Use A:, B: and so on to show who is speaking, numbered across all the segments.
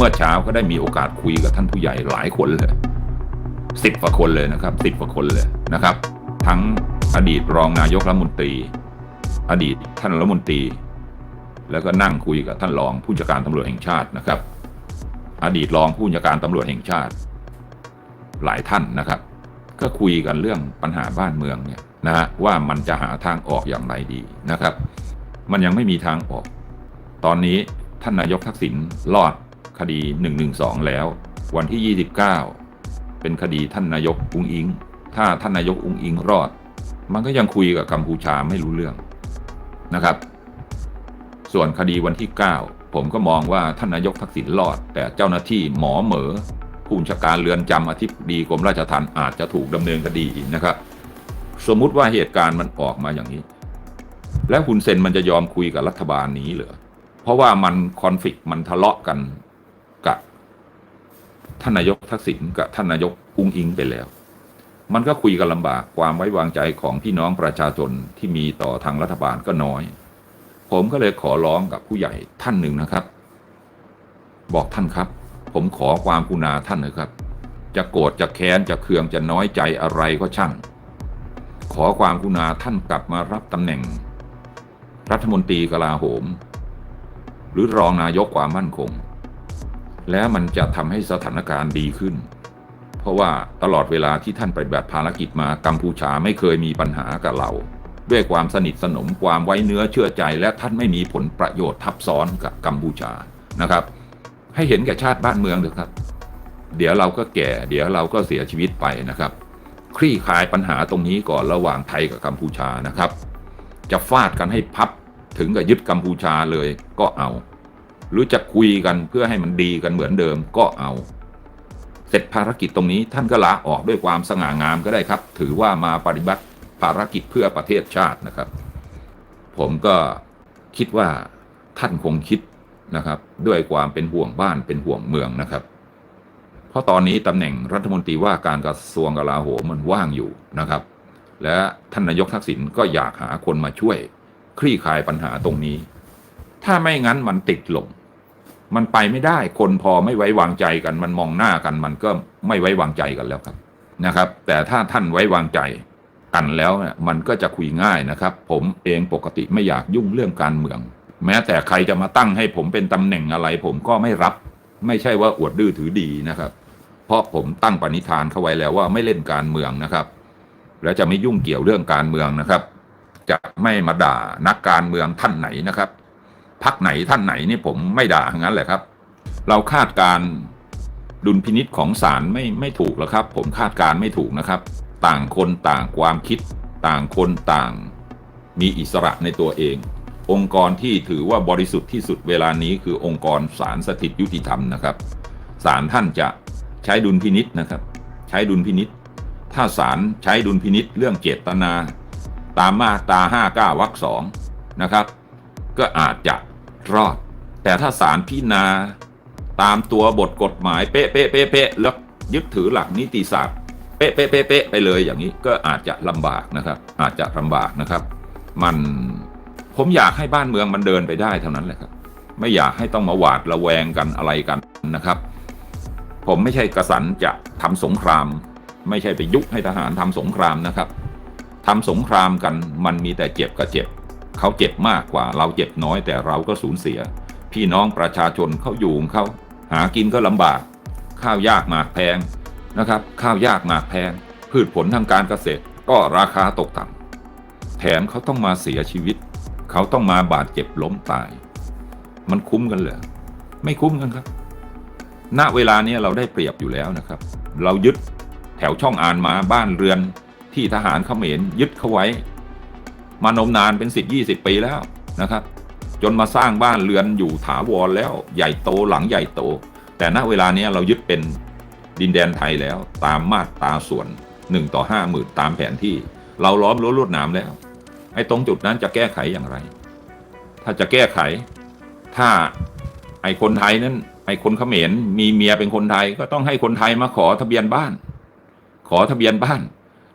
A: เมื่อเช้าก็ได้มีโอกาสคุยกับท่านผู้ใหญ่หลายคนเลยสิบกว่าคนเลยนะครับสิบกว่าคนเลยนะครับ ทั้งอดีตรองนายกรัฐมนตรี อดีตท่านรัฐมนตรี แล้วก็นั่งคุยกับท่านรองผู้จัดการตำรวจแห่งชาตินะครับ อดีตรองผู้จัดการตำรวจแห่งชาติ หลายท่านนะครับ ก็คุยกันเรื่องปัญหาบ้านเมืองเนี่ยนะฮะว่ามันจะหาทางออกอย่างไรดีนะครับ มันยังไม่มีทางออก ตอนนี้ท่านนายกทักษิณรอด คดี 112 แล้ว วันที่ 29 เป็นคดีท่านนายกอุ้งอิง ถ้าท่านนายกอุ้งอิงรอด มันก็ยังคุยกับกัมพูชาไม่รู้เรื่องนะครับ ส่วนคดีวันที่ 9 ผมก็มองว่าท่านนายกทักษิณรอด แต่เจ้าหน้าที่หมอเหมอผู้บัญชาการเรือนจำอธิบดีกรมราชทัณฑ์อาจจะถูกดำเนินคดีนะครับ สมมุติว่าเหตุการณ์มันออกมาอย่างนี้ แล้วคุณเซนมันจะยอมคุยกับรัฐบาลนี้เหรอเพราะว่ามันคอนฟ lict มันทะเลาะกัน ท่านนายกทักษิณกับท่านนายกอุ้งอิงไปแล้ว มันก็คุยกันลำบากความไว้วางใจของพี่น้องประชาชนที่มีต่อทางรัฐบาลก็น้อย ผมก็เลยขอร้องกับผู้ใหญ่ท่านหนึ่งนะครับ บอกท่านครับ ผมขอความกรุณาท่านนะครับ จะโกรธจะแค้นจะเคืองจะน้อยใจอะไรก็ช่าง ขอความกรุณาท่านกลับมารับตำแหน่ง รัฐมนตรีกลาโหม หรือรองนายกความมั่นคง แล้วมันจะทำให้สถานการณ์ดีขึ้น เพราะว่าตลอดเวลาที่ท่านปฏิบัติภารกิจมากัมพูชาไม่เคยมีปัญหากับเรา ด้วยความสนิทสนมความไว้เนื้อเชื่อใจ และท่านไม่มีผลประโยชน์ทับซ้อนกับกัมพูชานะครับ ให้เห็นแก่ชาติบ้านเมืองเถอะครับ เดี๋ยวเราก็แก่ เดี๋ยวเราก็เสียชีวิตไปนะครับ คลี่คลายปัญหาตรงนี้ก่อนระหว่างไทยกับกัมพูชานะครับ จะฟาดกันให้พับถึงกับยึดกัมพูชาเลยก็เอา หรือจะคุยกันเพื่อให้มันดีกันเหมือนเดิมก็เอา เสร็จภารกิจตรงนี้ท่านก็ลาออกด้วยความสง่างามก็ได้ครับ ถือว่ามาปฏิบัติภารกิจเพื่อประเทศชาตินะครับ ผมก็คิดว่าท่านคงคิดนะครับ ด้วยความเป็นห่วงบ้านเป็นห่วงเมืองนะครับ เพราะตอนนี้ตำแหน่งรัฐมนตรีว่าการกระทรวงกลาโหมมันว่างอยู่นะครับ และท่านนายกทักษิณก็อยากหาคนมาช่วย คลี่คลายปัญหาตรงนี้ ถ้าไม่งั้นมันติดลม มันไปไม่ได้ คนพอไม่ไว้วางใจกัน มันมองหน้ากัน มันก็ไม่ไว้วางใจกันแล้วครับนะครับ แต่ถ้าท่านไว้วางใจกันแล้วเนี่ยมันก็จะคุยง่ายนะครับ ผมเองปกติไม่อยากยุ่งเรื่องการเมือง แม้แต่ใครจะมาตั้งให้ผมเป็นตำแหน่งอะไร ผมก็ไม่รับ ไม่ใช่ว่าอวดดื้อถือดีนะครับ เพราะผมตั้งปณิธานเข้าไว้แล้วว่าไม่เล่นการเมืองนะครับ และจะไม่ยุ่งเกี่ยวเรื่องการเมืองนะครับ จะไม่มาด่านักการเมืองท่านไหนนะครับ พักไหนท่านไหนนี่ผมไม่ด่างั้นแหละครับ เราคาดการดุลพินิษของศาลไม่ไม่ถูกแล้วครับ ผมคาดการไม่ถูกนะครับ ต่างคนต่างความคิด ต่างคนต่าง มีอิสระในตัวเอง องค์กรที่ถือว่าบริสุทธิ์ที่สุดเวลานี้คือองค์กรศาลสถิตยุติธรรมนะครับศาลท่านจะใช้ดุลพินิษนะครับ ใช้ดุลพินิษถ้าศาลใช้ดุลพินิษเรื่องเจตนา ตามมาตรา59วรรคสองนะครับ ก็อาจจะ รอด แต่ถ้าศาลพิจารณาตามตัวบทกฎหมายเป๊ะเป๊ะเป๊ะเป๊ะแล้วยึดถือหลักนิติศาสตร์เป๊ะเป๊ะเป๊ะเป๊ะไปเลยอย่างนี้ก็อาจจะลำบากนะครับ อาจจะลำบากนะครับ มันผมอยากให้บ้านเมืองมันเดินไปได้เท่านั้นแหละครับ ไม่อยากให้ต้องมาหวาดระแวงกันอะไรกันนะครับ ผมไม่ใช่กระสันจะทำสงคราม ไม่ใช่ไปยุให้ทหารทำสงครามนะครับทำสงครามกันมันมีแต่เจ็บกับเจ็บ เขาเจ็บมากกว่าเราเจ็บน้อยแต่เราก็สูญเสีย พี่น้องประชาชนเขาอยู่ของเขาหากินก็ลำบาก ข้าวยากหมากแพงนะครับ ข้าวยากหมากแพง พืชผลทางการเกษตรก็ราคาตกต่ำแถมเขาต้องมาเสียชีวิต เขาต้องมาบาดเจ็บล้มตาย มันคุ้มกันเหรอไม่คุ้มกันครับ ณเวลานี้เราได้เปรียบอยู่แล้วนะครับ เรายึดแถวช่องอ่านมาบ้านเรือนที่ทหารเขมรยึดเขาไว้ มานมนานเป็นสิบยี่สิบปีแล้วนะครับ จนมาสร้างบ้านเรือนอยู่ถาวรแล้วใหญ่โตหลังใหญ่โต แต่ณเวลานี้เรายึดเป็นดินแดนไทยแล้วตามมาตราส่วนหนึ่งต่อห้าหมื่นตามแผนที่ เราล้อมรั้วลวดหนามแล้ว ไอ้ตรงจุดนั้นจะแก้ไขอย่างไร ถ้าจะแก้ไข ถ้าไอ้คนไทยนั้นไอ้คนเขมรมีเมียเป็นคนไทยก็ต้องให้คนไทยมาขอทะเบียนบ้าน ขอทะเบียนบ้าน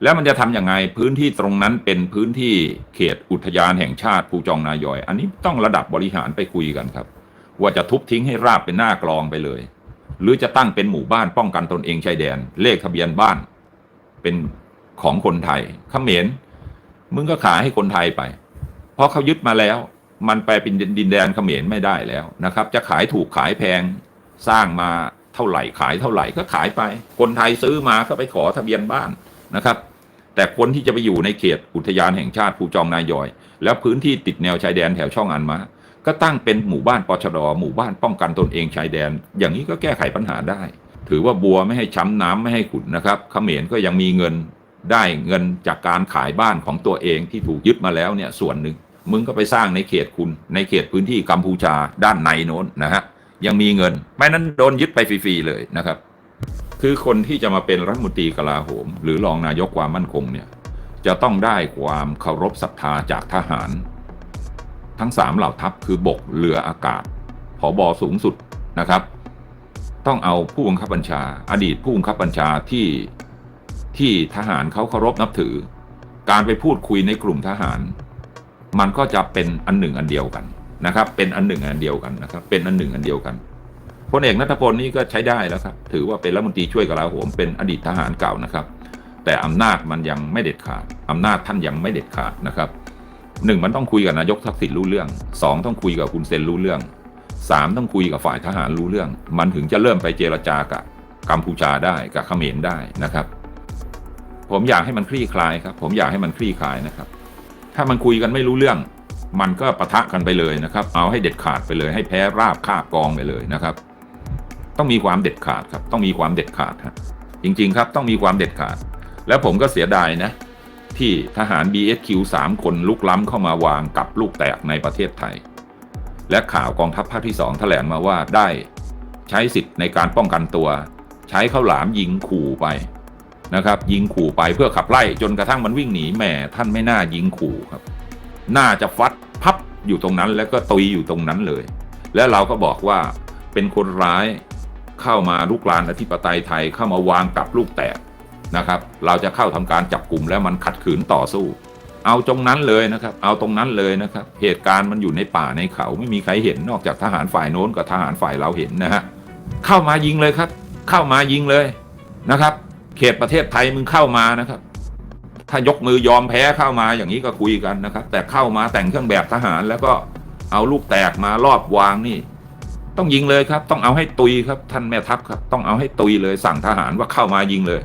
A: แล้วมันจะทำยังไงพื้นที่ตรงนั้นเป็นพื้นที่เขตอุทยานแห่งชาติภูจองนายอย อันนี้ต้องระดับบริหารไปคุยกันครับ ว่าจะทุบทิ้งให้ราบเป็นหน้ากลองไปเลย หรือจะตั้งเป็นหมู่บ้านป้องกันตนเองชายแดน เลขทะเบียนบ้านเป็นของคนไทยเขมรมึงก็ขายให้คนไทยไป เพราะเขายึดมาแล้ว มันไปเป็นดินแดนเขมรไม่ได้แล้วนะครับ จะขายถูกขายแพงสร้างมาเท่าไหร่ขายเท่าไหร่ก็ขายไป คนไทยซื้อมาก็ไปขอทะเบียนบ้านนะครับ แต่คนที่จะไปอยู่ในเขตอุทยานแห่งชาติภูจองนายอย แล้วพื้นที่ติดแนวชายแดนแถวช่องอันมาก็ตั้งเป็นหมู่บ้านปชดหมู่บ้านป้องกันตนเองชายแดน อย่างนี้ก็แก้ไขปัญหาได้ ถือว่าบัวไม่ให้ช้ำน้ำไม่ให้ขุนนะครับเขมรก็ยังมีเงินได้เงินจากการขายบ้านของตัวเองที่ถูกยึดมาแล้วเนี่ยส่วนหนึ่งมึงก็ไปสร้างในเขตคุณ ในเขตพื้นที่กัมพูชาด้านในโน้นนะฮะยังมีเงิน ไม่นั้นโดนยึดไปฟรีๆเลยนะครับ คือคนที่จะมาเป็นรัฐมนตรีกลาโหม หรือรองนายกความมั่นคงเนี่ยจะต้องได้ความเคารพศรัทธาจากทหาร ทั้งสามเหล่าทัพคือบกเรืออากาศผอบอสูงสุดนะครับ ต้องเอาผู้บังคับบัญชา อดีตผู้บังคับบัญชาที่ที่ทหารเขาเคารพนับถือ การไปพูดคุยในกลุ่มทหาร มันก็จะเป็นอันหนึ่งอันเดียวกันนะครับ เป็นอันหนึ่งอันเดียวกันนะครับ เป็นอันหนึ่งอันเดียวกัน พลเอกนัทพลนี่ก็ใช้ได้แล้วครับ ถือว่าเป็นรัฐมนตรีช่วยกลาโหมเป็นอดีตทหารเก่านะครับ แต่อำนาจมันยังไม่เด็ดขาดอำนาจท่านยังไม่เด็ดขาดนะครับหนึ่งมันต้องคุยกับนายกทักษิณรู้เรื่องสองต้องคุยกับคุณเซนรู้เรื่องสามต้องคุยกับฝ่ายทหารรู้เรื่อง มันถึงจะเริ่มไปเจรจากับกัมพูชาได้กับเขมรได้นะครับ ผมอยากให้มันคลี่คลายครับ ผมอยากให้มันคลี่คลายนะครับ ถ้ามันคุยกันไม่รู้เรื่อง มันก็ปะทะกันไปเลยนะครับ เอาให้เด็ดขาดไปเลย ให้แพ้ราบคาบกองไปเลยนะครับ ต้องมีความเด็ดขาดครับ ต้องมีความเด็ดขาดฮะจริงๆครับต้องมีความเด็ดขาด แล้วผมก็เสียดายนะ ที่ทหาร BSQ 3 คนลุกล้ำเข้ามาวางกับลูกแตกในประเทศไทย และข่าวกองทัพภาคที่2แถลงมาว่าได้ใช้สิทธิ์ในการป้องกันตัว ใช้ข้าวหลามยิงขู่ไปนะครับ ยิงขู่ไปเพื่อขับไล่จนกระทั่งมันวิ่งหนีแหมท่านไม่น่ายิงขู่ครับ น่าจะฟัดพับอยู่ตรงนั้นแล้วก็ตุยอยู่ตรงนั้นเลย แล้วเราก็บอกว่าเป็นคนร้าย เข้ามาลุกลานอธิปไตยไทยเข้ามาวางกับลูกแตกนะครับ เราจะเข้าทำการจับกลุ่มแล้วมันขัดขืนต่อสู้ เอาตรงนั้นเลยนะครับ เอาตรงนั้นเลยนะครับ เหตุการณ์มันอยู่ในป่าในเขาไม่มีใครเห็นนอกจากทหารฝ่ายโน้นกับทหารฝ่ายเราเห็นนะฮะเข้ามายิงเลยครับ เข้ามายิงเลยนะครับ เขตประเทศไทยมึงเข้ามานะครับ ถ้ายกมือยอมแพ้เข้ามาอย่างนี้ก็คุยกันนะครับ แต่เข้ามาแต่งเครื่องแบบทหารแล้วก็เอาลูกแตกมารอบวางนี่ ต้องยิงเลยครับ ต้องเอาให้ตุยครับท่านแม่ทัพครับ ต้องเอาให้ตุยเลยสั่งทหารว่าเข้ามายิงเลย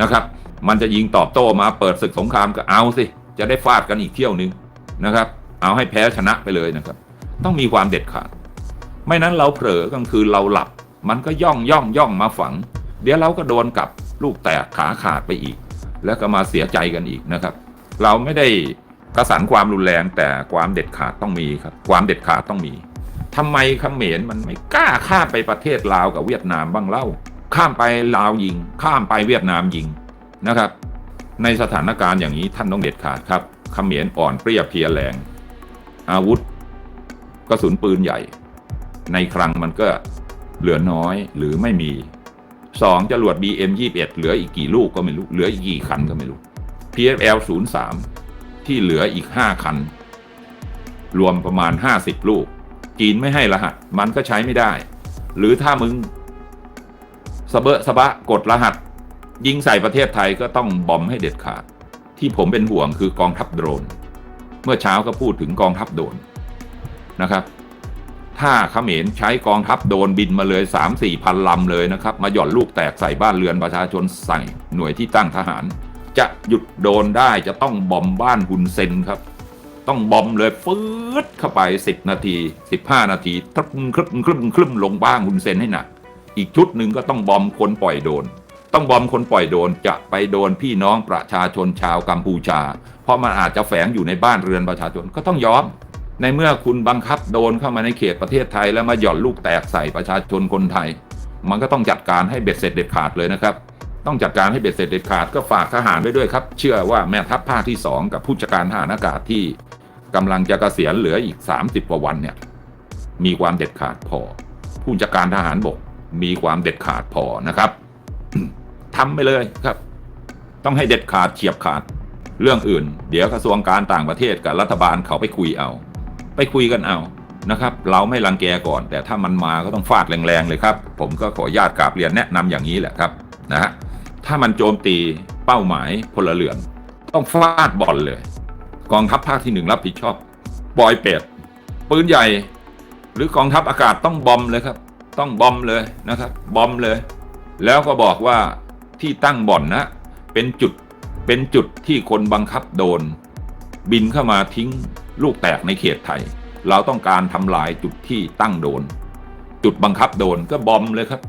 A: นะครับ มันจะยิงตอบโต้มาเปิดศึกสงครามก็เอาสิ จะได้ฟาดกันอีกเที่ยวนึงนะครับ เอาให้แพ้ชนะไปเลยนะครับ ต้องมีความเด็ดขาดไม่นั้นเราเผลอกลางคืนเราหลับ มันก็ย่องย่องย่องมาฝัง เดี๋ยวเราก็โดนกับลูกแตกขาขาดไปอีก แล้วก็มาเสียใจกันอีกนะครับ เราไม่ได้กระสันความรุนแรงแต่ความเด็ดขาดต้องมีครับ ความเด็ดขาดต้องมี ทำไมเขมรมันไม่กล้าข้ามไปประเทศลาวกับเวียดนามบ้างเล่า ข้ามไปลาวยิง ข้ามไปเวียดนามยิงนะครับ ในสถานการณ์อย่างนี้ท่านต้องเด็ดขาดครับเขมรอ่อนเปรี้ยเพียแรง อาวุธกระสุนปืนใหญ่ ในครั้งมันก็เหลือน้อยหรือไม่มีสองจรวด BM 21 เหลืออีกกี่ลูกก็ไม่รู้ เหลืออีกกี่คันก็ไม่รู้ PFL 03 ที่เหลืออีก 5 คัน รวมประมาณ 50 ลูก จีนไม่ให้รหัส มันก็ใช้ไม่ได้ หรือถ้ามึงสะเบะสะบะกดรหัส ยิงใส่ประเทศไทยก็ต้องบอมให้เด็ดขาด ที่ผมเป็นห่วงคือกองทัพโดรน เมื่อเช้าก็พูดถึงกองทัพโดรนนะครับ ถ้าเขมรใช้กองทัพโดรนบินมาเลย 3 4พันลำเลยนะครับ มาหย่อนลูกแตกใส่บ้านเรือนประชาชนใส่หน่วยที่ตั้งทหาร จะหยุดโดนได้จะต้องบอมบ้านฮุนเซนครับ ต้องบอมเลยฟืดเข้าไป 10 นาที 15 นาทีทรึมครึมครึมครึมลงบ้างฮุนเซนให้หนัก อีกชุดหนึ่งก็ต้องบอมคนปล่อยโดน ต้องบอมคนปล่อยโดนจะไปโดนพี่น้องประชาชนชาวกัมพูชา เพราะมันอาจจะแฝงอยู่ในบ้านเรือนประชาชนก็ต้องยอม ในเมื่อคุณบังคับโดนเข้ามาในเขตประเทศไทยแล้วมาหย่อนลูกแตกใส่ประชาชนคนไทย มันก็ต้องจัดการให้เบ็ดเสร็จเด็ดขาดเลยนะครับต้องจัดการให้เบ็ดเสร็จเด็ดขาดก็ฝากทหารไว้ด้วยครับ เชื่อว่าแม่ทัพภาคที่ 2 กับผู้จัดการทหารอากาศที่ กำลังจะเกษียณเหลืออีก 30กว่าวันเนี่ยมีความเด็ดขาดพอ ผู้จัดการทหารบกมีความเด็ดขาดพอนะครับทำไปเลยครับ ต้องให้เด็ดขาดเฉียบขาด เรื่องอื่น เดี๋ยวกระทรวงการต่างประเทศกับรัฐบาลเขาไปคุยเอา ไปคุยกันเอานะครับ เราไม่รังแกก่อน แต่ถ้ามันมาก็ต้องฟาดแรงๆเลยครับ ผมก็ขอญาตกราบเรียนแนะนำอย่างนี้แหละครับนะฮะถ้ามันโจมตีเป้าหมายพลเรือน ต้องฟาดบอลเลย กองทัพภาคที่หนึ่งรับผิดชอบ บอยเป็ดปืนใหญ่ หรือกองทัพอากาศต้องบอมเลยครับ ต้องบอมเลยนะครับ บอมเลย แล้วก็บอกว่าที่ตั้งบ่อนนะเป็นจุดเป็นจุดที่คนบังคับโดน บินเข้ามาทิ้งลูกแตกในเขตไทย เราต้องการทำลายจุดที่ตั้งโดน จุดบังคับโดนก็บอมเลยครับ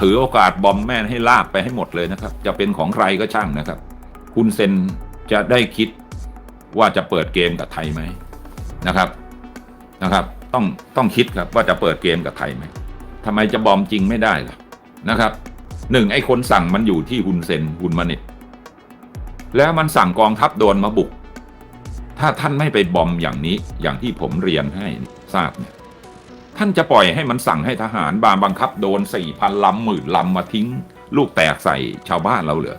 A: ถือโอกาสบอมแม่นให้ลากไปให้หมดเลยนะครับ จะเป็นของใครก็ช่างนะครับ คุณเซนจะได้คิด ว่าจะเปิดเกมกับไทยไหมนะครับนะครับ ต้องต้องคิดครับว่าจะเปิดเกมกับไทยไหมทำไมจะบอมจริงไม่ได้ล่ะนะครับหนึ่งไอ้คนสั่งมันอยู่ที่ฮุนเซนฮุนมาน็ตแล้วมันสั่งกองทัพโดนมาบุก ถ้าท่านไม่ไปบอมอย่างนี้อย่างที่ผมเรียนให้ทราบเนี่ยท่านจะปล่อยให้มันสั่งให้ทหารบาบังคับโดนสี่พันลำหมื่นลำมาทิ้ง ลูกแตกใส่ชาวบ้านเราเหรอ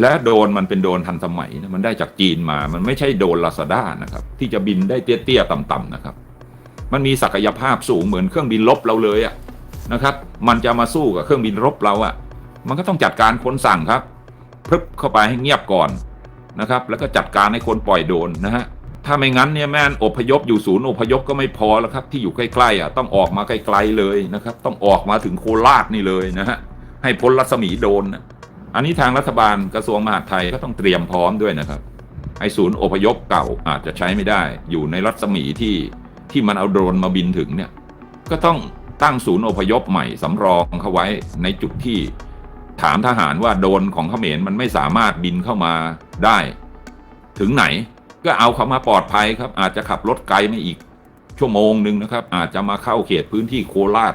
A: และโดนมันเป็นโดนทันสมัยนะมันได้จากจีนมา มันไม่ใช่โดนลาซาด้านะครับ ที่จะบินได้เตี้ยๆต่ำๆนะครับ มันมีศักยภาพสูงเหมือนเครื่องบินรบเราเลยอะนะครับ มันจะมาสู้กับเครื่องบินรบเราอะมันก็ต้องจัดการคนสั่งครับพรึบเข้าไปให้เงียบก่อนนะครับ แล้วก็จัดการให้คนปล่อยโดนนะฮะถ้าไม่งั้นเนี่ยแม่นอพยพอยู่ศูนย์อพยพก็ไม่พอแล้วครับ ที่อยู่ใกล้ๆอะต้องออกมาไกลๆเลยนะครับ ต้องออกมาถึงโคราชนี่เลยนะฮะให้พ้นรัศมีโดนนะ อันนี้ทางรัฐบาลกระทรวงมหาดไทยก็ต้องเตรียมพร้อมด้วยนะครับ ไอ้ศูนย์อพยพเก่าอาจจะใช้ไม่ได้ อยู่ในรัศมีที่ที่มันเอาโดรนมาบินถึงเนี่ย ก็ต้องตั้งศูนย์อพยพใหม่สำรองเข้าไว้ในจุดที่ถามทหารว่าโดนของเขมรมันไม่สามารถบินเข้ามาได้ ถึงไหนก็เอาเขามาปลอดภัยครับ อาจจะขับรถไกลไม่อีก ชั่วโมงหนึ่งนะครับ อาจจะมาเข้าเขตพื้นที่โคราช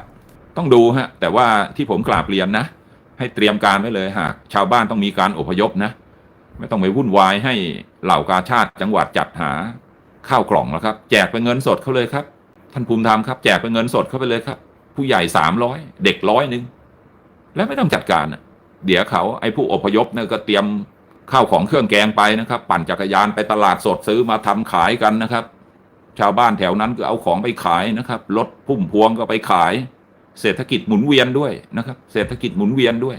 A: ต้องดูฮะแต่ว่าที่ผมกราบเรียนนะ ให้เตรียมการไว้เลยหากชาวบ้านต้องมีการอพยพนะ ไม่ต้องไปวุ่นวายให้เหล่ากาชาติจังหวัดจัดหาข้าวกล่องแล้วครับ แจกเป็นเงินสดเขาเลยครับ ท่านภูมิธรรมครับแจกเป็นเงินสดเข้าไปเลยครับ ผู้ใหญ่สามร้อยเด็กร้อยหนึ่งแล้วไม่ต้องจัดการเดี๋ยวเขาไอ้ผู้อพยพเนี่ยก็เตรียมข้าวของเครื่องแกงไปนะครับ ปั่นจักรยานไปตลาดสดซื้อมาทำขายกันนะครับ ชาวบ้านแถวนั้นก็เอาของไปขายนะครับรถพุ่มพวงก็ไปขาย เศรษฐกิจหมุนเวียนด้วยนะครับ เศรษฐกิจหมุนเวียนด้วย